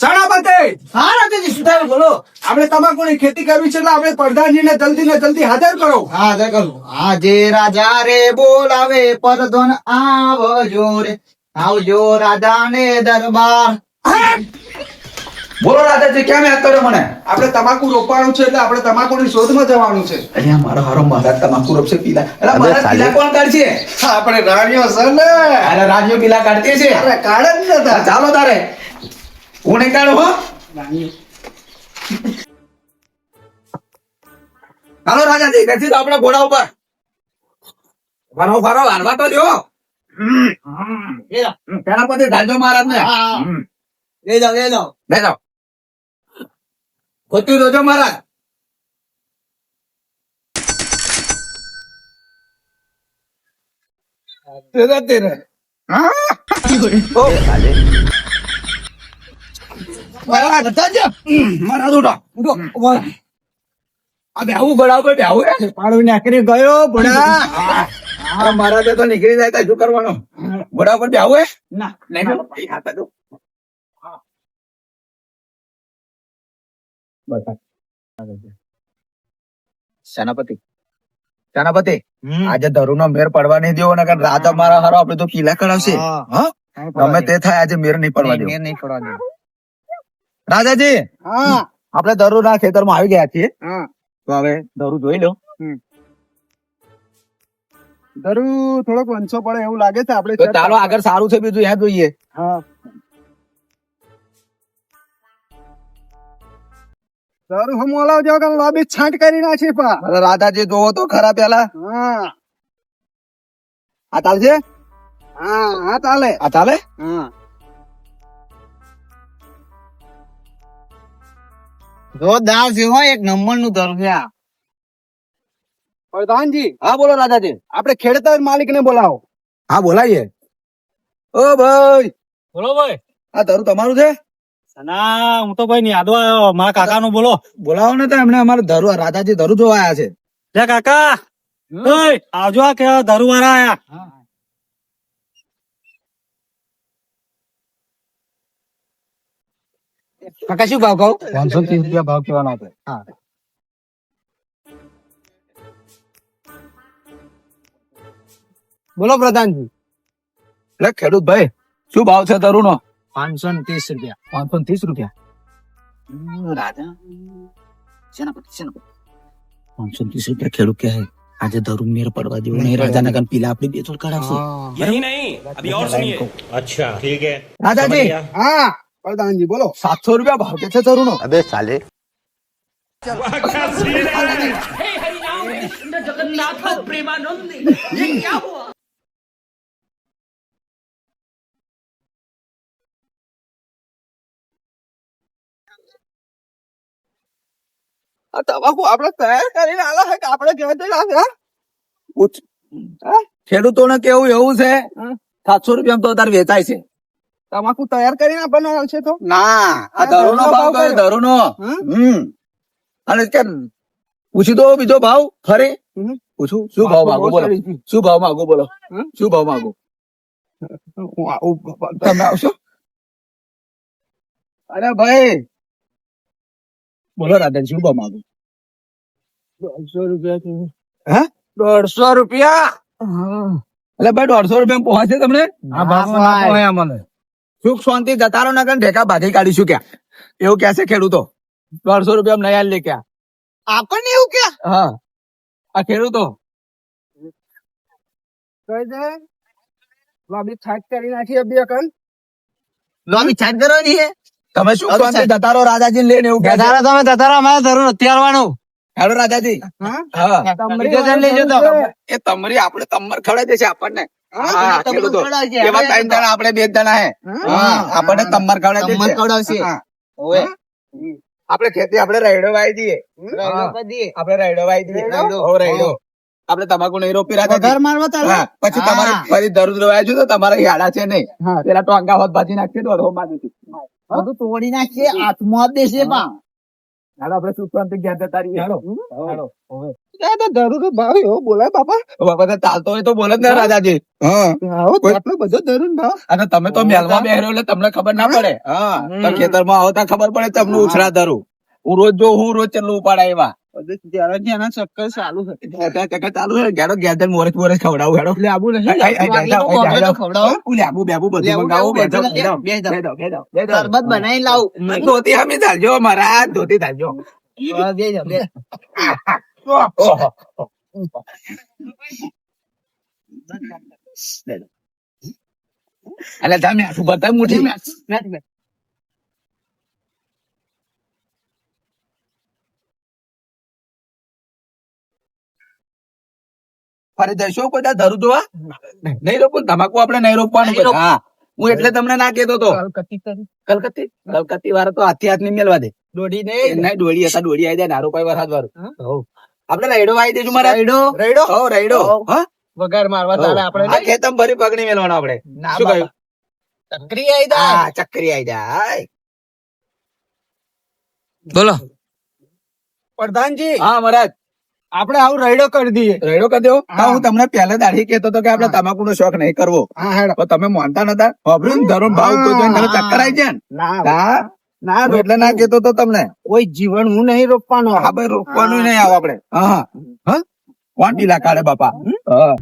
સેનાપતિ હા રાજાજી શું થયું બોલો. આપણે તમાકુની ખેતી કરવી છે એટલે આપણે પ્રધાનજીને જલ્દી ને જલ્દી હાજર કરો. હા જય કરું. આજે રાજા રે બોલાવે પરધન આવજો રે. આવજો રાજાને દરબાર. બોલો રાજાજી કેમ યાદ કર્યો મને? આપણે તમાકુ રોપવાનું છે એટલે આપણે તમાકુની શોધમાં જવાનું છે. અહીંયા મારો હારો મહારાજ તમાકુ રોપશે પીલા. અરે મહારાજ પીલા કોણ કાઢશે? આપણે રાણીઓ છે ને. અરે રાજ્યો પીલા કાઢતી છે. અરે કાઢે જ નતા. ચાલો તારે. હું કાઢો હો? હાલો રાજાજી બેસી તો આપણે ઘોડા ઉપર. ફરો ફરો હારવા તો જો પછી ધાજો મહારાજ ને લઈ જાઓ લઈ જાઓ. લઈ જાઓ. ખોટું રોજો મહારાજ. તેરે તેરે મહારાજ મહારાજ ઉઠો. ઉઠો. આ બેહવું ગળા ઉપર બેહવું પાડવી નાખી ગયો ભણા અરે મહારાજે તો નીકળી જાય તો શું કરવાનું? ગળા ઉપર બેહવું ના. નહીં બેહવું? તો. સેનાપતિ. સેનાપતિ આજે ધરુ નો મેર પડવા નહીં દેવો ને રાજા મારા હારો આપડે તો કિલ્લા કરાવશે. હા. હા? તે થાય આજે મેર નહીં પડવા દેવો નહીં પડવા દે. રાજાજી હા. આપણે દરુ ના ખેતરમાં આવી ગયા છીએ. તો હવે દરુ જોઈ લો. દરુ થોડોક વંશો પડે એવું લાગે છે આપણે ચાલો આગળ સારું છે બીજું ત્યાં જોઈએ. હા. ધરુ હમ ઓલાવ જો કે લોબી છાંટ કરી નાખી પા. રાધાજી જોવો તો ખરા પેલા. હા. આ ચાલશે? હા હા ચાલે. આ ચાલે? હા. જોરદાર છે હો એક નંબરનું ધર છે આ. પ્રધાનજી હા બોલો રાજાજી આપણે ખેડતા માલિક ને બોલાવો. હા બોલાવીએ. ઓ ભાઈ. બોલો ભાઈ. આ ધરું તમારું છે? ના હું તો ભાઈ યાદો આવ્યો. મારા કાકા નું બોલો. બોલાવો ને તો એમને અમારે ધરું રાજાજી ધરુ જોવા આવ્યા છે. કાકા. ઓય, આવજો આ કે ધરું વાળા આયા. કાકા શું ભાવ કહું? પાંચસો ત્રીસ રૂપિયા ભાવ કહેવાનો આપણે હા. બોલો પ્રધાનજી. એટલે ખેડૂત ભાઈ શું ભાવ છે તરુ પાંચસો ને ત્રીસ રૂપિયા? પાંચસો ને ત્રીસ રૂપિયા રાજા આજે ધરું મેર પડવા દેવો. નહીં રાજાના પીલા આપણી બેચોડ કરાવશે યહી નહીં પ્રધાનજી બોલો. સાતસો રૂપિયા ભાવ કે છે ધરુ નો આ તમાકુ આપણે તૈયાર કરીને આલા હે આપણે કહેવાય ખેડૂતોને કેવું એવું છે? સાતસો રૂપિયા તો તાર વેચાય છે. તમાકુ તૈયાર કરીને આપણને આવશે તો? ના આ ધરુનો ભાવ કયો? ધરુનો હમ? અને કે પૂછી દો બીજો ભાવ ફરી. પૂછું? શું ભાવ માંગો? બોલો. શું ભાવ માંગો? બોલો. શું ભાવ માંગો. તમે આવશો? અરે ભાઈ. બોલો રાધન શું ભાવ માંગો? દોઢસો રૂપિયા હે? દોઢસો રૂપિયા? એટલે ભાઈ દોઢસો રૂપિયા પહોંચે તમને? હા ભાવ ના પહોંચે અમને. સુખ શાંતિ જતારો ના કરીને ઢેકા ભાગી કાઢીશું ક્યાં? એવું કે છે ખેડૂતો. દોઢસો રૂપિયા નહીં હાલ લે ક્યાં? આપણને એવું કે? હા. આ ખેડૂતો. કહી દે લોબી છાટ કરી નાખી બે કન લોબી છાટ કરવાની હે તમે શું શાંતિ. જતારો રાજાજી લઈને એવું કે છે? તમે દાદા અમારે જરૂર આવવાનું હેડો રાજાજી. હા? જણ લઈ જતો એ તમરી આપણે તમર ખવડાવી દેશે આપણને. હા, હા, આપણે બે જણા હે. હા આપણને તમર ખવડાવશે. હા. ખેતી આપડે રાયડો વાઈ દઈએ. આપડે રાયડો વાવી દઈએ. રાયડો? આપડે તમાકુ નહીં રોપી રાખે. ઘર મારવા ચાલે? પછી તમારે ફરી દરરોજ રોવાય છે તો તમારે યાડા છે નહીં. પેલા ટોંગા હોત ભાજી નાખશે તો અધો માં બધું તોડી નાખશે જ દેશે પા હાલો આપણે સુખવાંતિ ઘેર જતા રહીએ હાલો હાલો. ત્યાં તો ધરું તો ભાવ એવો બોલાય બાપા. બાપા તો ચાલતો હોય તો બોલે જ ને રાજાજી. હા. તો બધો ભાવ. અને તમે તો મહેલમાં બેહરો એટલે તમને ખબર ના પડે. હા. ખેતરમાં આવો ત્યાં ખબર પડે તમને ઉછરા ધરું. હું રોજ જો હું રોજ ચલ્લું ઉપાડા એવા. જ્યારે જ્યાં ચક્કર ચાલુ ચક્કર ચાલુ ઘેર જઈને મોરસ મોરસ ખવડાવું હેડો. આબુ તો આઈ, ખવડાવો. બેબુ બધું મંગાવું બે શરબત બનાવી લાવું. ધોતી અમે ચાલજો મારા ધોતી ચાલજો. એટલે તમે આટલું બતા મુઠી? બેઠ. ફરી જઈશું દા ધરું જોવા નહીં રોપું તમાકુ આપણે નહીં રોપવાનું હા. હું એટલે તમને ના કેતો તો કલકત્તી કલકત્તી? વાળા તો હાથી હાથની મેલવા દે. દોડી ને નહીં દોડી હતા દોડી આવી જાય નારો પાઈ વરસાદ વાળું. આપડે રાયડો વાવી દેશું મારા. રૈડો રાયડો? હો રાયડો. હા. વઘાર મારવા તારે આપણે આ ખેતમ ભરી પગડી મેલવાનો આપણે. શું કહ્યું? ચક્રી આઈ દા હા ચક્રી આવી જાય. બોલો. પ્રધાનજી. હા મહારાજ. આપણે આવું રૈડો કરી દઈએ. રાયડો કરી દો હા. તમને પહેલા દાઢી કેતો હતો કે આપડે તમાકુ નો શોખ નહીં કરવો. તો તમે માનતા નતા. ને ધરો ભાવ કોઈ જોઈને ચક્કર આવી જાય ને. ના ના. એટલે ના કેતો તો તમને. કોઈ જીવન હું નહીં રોપવાનો. હા ભાઈ રોપવાનું નહીં આવો આપડે હા હા. કોણ ઢીલા કાઢે બાપા. હા.